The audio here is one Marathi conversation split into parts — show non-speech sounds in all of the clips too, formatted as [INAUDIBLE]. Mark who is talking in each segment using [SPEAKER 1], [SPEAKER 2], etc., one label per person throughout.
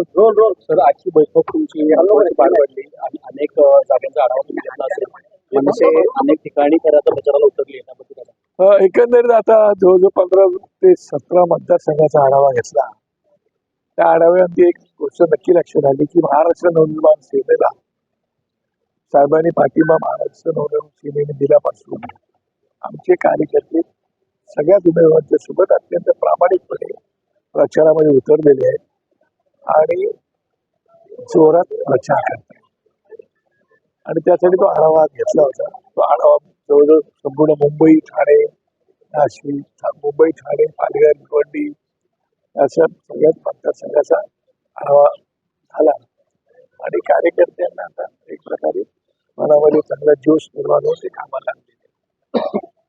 [SPEAKER 1] रोल रोल सर आजची बैठक तुमची पार पडली आणि अनेक जागांचा आढावा तुम्ही घेतला असेल. मनसे अनेक ठिकाणी खरं आता प्रचाराला उतरली आहे
[SPEAKER 2] एकंदरीत आता जवळजवळ पंधरा ते सतरा मतदारसंघाचा आढावा घेतला. त्या आढाव्यामध्ये एक गोष्ट नक्की लक्षात आली की महाराष्ट्र नवनिर्माण सेनेला साहेबांनी पाठिंबा महाराष्ट्र नवनिर्माण सेनेने दिल्यापासून आमचे कार्यकर्ते सगळ्याच उमेदवारांच्या सोबत अत्यंत प्रामाणिकपणे प्रचारामध्ये उतरलेले आहेत. आणि जोरात प्रचार करतात. आणि त्यासाठी तो आढावा घेतला होता. तो आढावा जवळजवळ संपूर्ण मुंबई ठाणे नाशिक मुंबई ठाणे पालघर भिवंडी अशा सगळ्याच मतदारसंघाचा आढावा झाला. आणि कार्यकर्त्यांना आता एक प्रकारे मनामध्ये चांगला जोश निर्माण होऊन ते कामाला लागले.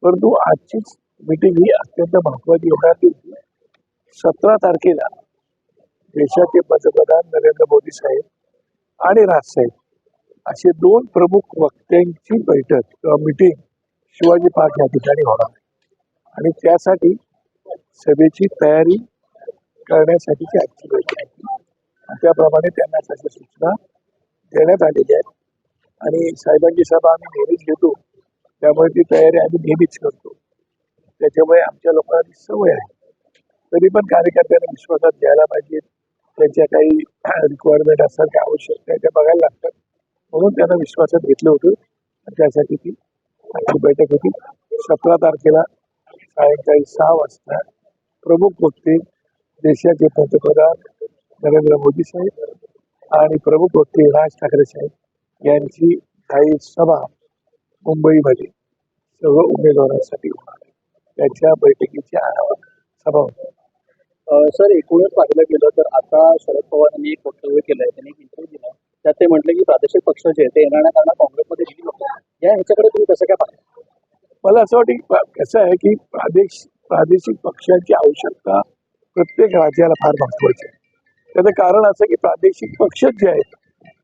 [SPEAKER 2] परंतु आजचीच मिटिंग ही अत्यंत महत्वाची होणार होती सतरा तारखेला देशाचे पंतप्रधान नरेंद्र मोदी साहेब आणि राजसाहेब असे दोन प्रमुख वक्त्यांची बैठक किंवा मीटिंग शिवाजी पार्क या ठिकाणी होणार आणि त्यासाठी सभेची तयारी करण्यासाठीची आजची बैठक आहे. आणि त्याप्रमाणे त्यांना तशा सूचना देण्यात आलेल्या आहेत. आणि साहेबांची सभा आम्ही नेहमीच घेतो. त्यामुळे ती तयारी आम्ही नेहमीच करतो. त्याच्यामुळे आमच्या लोकांना सवय आहे. तरी पण कार्यकर्त्यांना विश्वासात घ्यायला पाहिजे. त्यांच्या काही रिक्वायरमेंट असतात काय आवश्यकता त्या बघायला लागतात. म्हणून त्यांना विश्वासात घेतलं होतं. त्यासाठी ती आजची बैठक होती. सतरा तारखेला सायंकाळी सहा वाजता प्रमुख वक्ते देशाचे पंतप्रधान नरेंद्र मोदी साहेब आणि प्रमुख वक्ते राज ठाकरे साहेब यांची काही सभा मुंबईमध्ये सर्व उमेदवारांसाठी होणार आहे. त्याच्या बैठकीची आढावा सभा होती
[SPEAKER 1] सर एकूणच पाहिलं गेलं तर आता शरद पवारांनी एक वक्तव्य केलंय त्यांनी एक इंटरव्ह्यू दिला त्यात ते म्हटले की प्रादेशिक पक्ष जे ते येणाऱ्या काळात काँग्रेसमध्ये गेली होते या ह्याच्याकडे तुम्ही कसं काय पाहता?
[SPEAKER 2] मला असं वाटतं की कसं आहे की प्रादेशिक प्रादेशिक पक्षाची आवश्यकता प्रत्येक राज्याला फार महत्वाची आहे. त्याचं कारण असं की प्रादेशिक पक्ष जे आहेत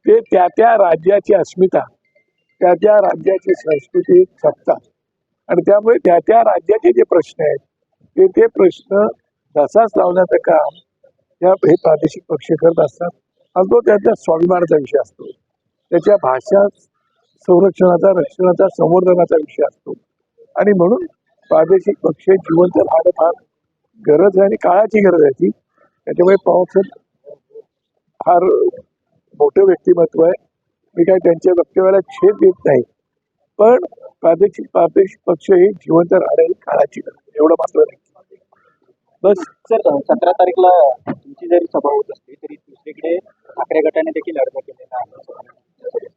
[SPEAKER 2] ते त्या त्या राज्याची अस्मिता त्या त्या राज्याची संस्कृती जपतात. आणि त्यामुळे त्या त्या राज्याचे जे प्रश्न आहेत ते ते प्रश्न तसाच लावण्याचं काम या हे प्रादेशिक पक्ष करत असतात. आणि तो त्यांच्या स्वाभिमानाचा विषय असतो. त्याच्या भाषा संरक्षणाचा रक्षणाचा संवर्धनाचा विषय असतो. आणि म्हणून प्रादेशिक पक्ष जिवंत राहणं फार गरज आहे आणि काळाची गरज आहे ती. त्याच्यामुळे पावसात फार मोठं व्यक्तिमत्व आहे. मी काय त्यांच्या वक्तव्याला छेद देत नाही. पण प्रादेशिक प्रादेशिक पक्ष हे जिवंत राहणं ही काळाची गरज एवढं मात्र नाही. बस
[SPEAKER 1] सर सतरा तारीखला तुमची जरी सभा होत असली तरी दुसरीकडे ठाकरे गटाने देखील अर्ज केलेला आहे.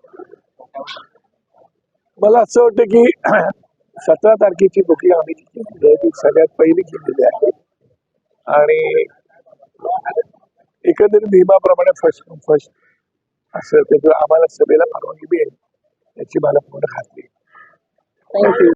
[SPEAKER 2] मला असं वाटतं की [CLEARS THROAT] सतरा तारखेची बुकिंग आम्ही जी केलेली आहे ती सगळ्यात पहिली केलेली आहे. आणि एकंदरीत नियमाप्रमाणे फर्स्ट फर्स्ट असं त्याचं आम्हाला सभेला परवानगी मिळेल याची मला पूर्ण खात्री.
[SPEAKER 1] थँक्यू